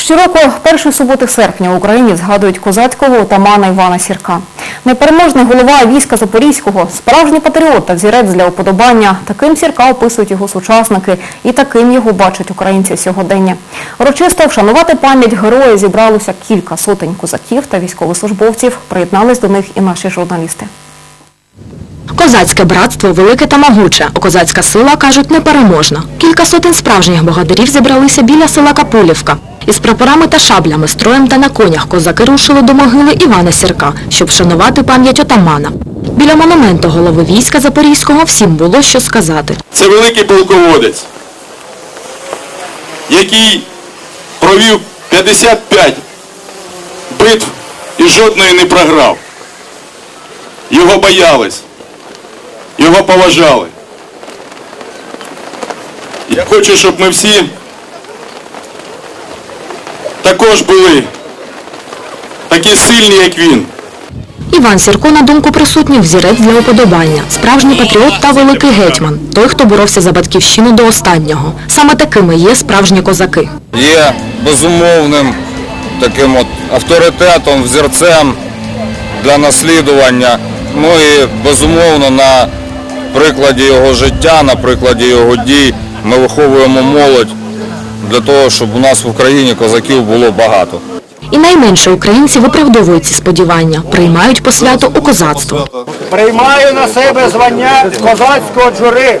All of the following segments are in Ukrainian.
Щороку, першої суботи серпня в Україні згадують козацького отамана Івана Сірка. Непереможний голова війська Запорізького, справжній патріот та взірець для уподобання. Таким Сірка описують його сучасники і таким його бачать українці сьогодення. Урочисто вшанувати пам'ять героя зібралося кілька сотень козаків та військовослужбовців. Приєднались до них і наші журналісти. Козацьке братство велике та могуче, а козацька сила, кажуть, непереможна. Кілька сотень справжніх богатирів зібралися біля села Капулівка. Із прапорами та шаблями, строєм та на конях козаки рушили до могили Івана Сірка, щоб вшанувати пам'ять отамана. Біля монументу голови війська Запорізького всім було що сказати. Це великий полководець, який провів 55 битв і жодної не програв. Його боялись, його поважали. Я хочу, щоб ми всі також були такі сильні, як він. Іван Сірко, на думку присутніх, взірець для уподобання. Справжній патріот та великий гетьман. Той, хто боровся за батьківщину до останнього. Саме такими є справжні козаки. є безумовним таким от авторитетом, взірцем для наслідування. Ну і безумовно на прикладі його життя, на прикладі його дій ми виховуємо молодь для того, щоб у нас в Україні козаків було багато. І найменше українці виправдовують ці сподівання, приймають посвяту у козацтво. Приймаю на себе звання козацького джури.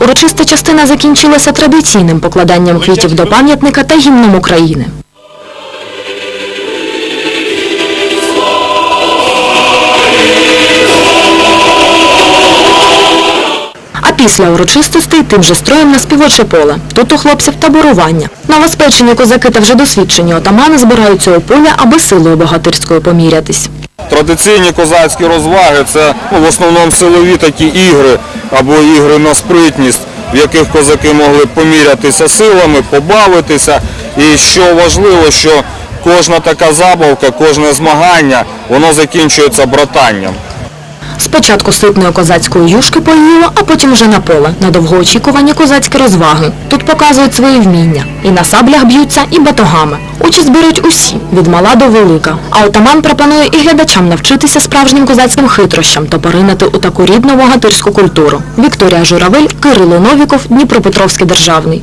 Урочиста частина закінчилася традиційним покладанням квітів до пам'ятника та гімном України. Після урочистостей тим же строєм на співоче поле. Тут у хлопців таборування. Новоспечені козаки та вже досвідчені отамани збираються у поле, аби силою богатирською помірятись. Традиційні козацькі розваги це ну, в основному силові такі ігри або ігри на спритність, в яких козаки могли помірятися силами, побавитися. І що важливо, що кожна така забавка, кожне змагання, воно закінчується братанням. Спочатку ситної козацької юшки поїла, а потім вже на поле, на довгоочікувані козацькі розваги. Тут показують свої вміння. І на саблях б'ються, і батогами. Участь беруть усі, від мала до велика. А отаман пропонує і глядачам навчитися справжнім козацьким хитрощам та поринати у таку рідну богатирську культуру. Вікторія Журавель, Кирило Новіков, Дніпропетровський державний.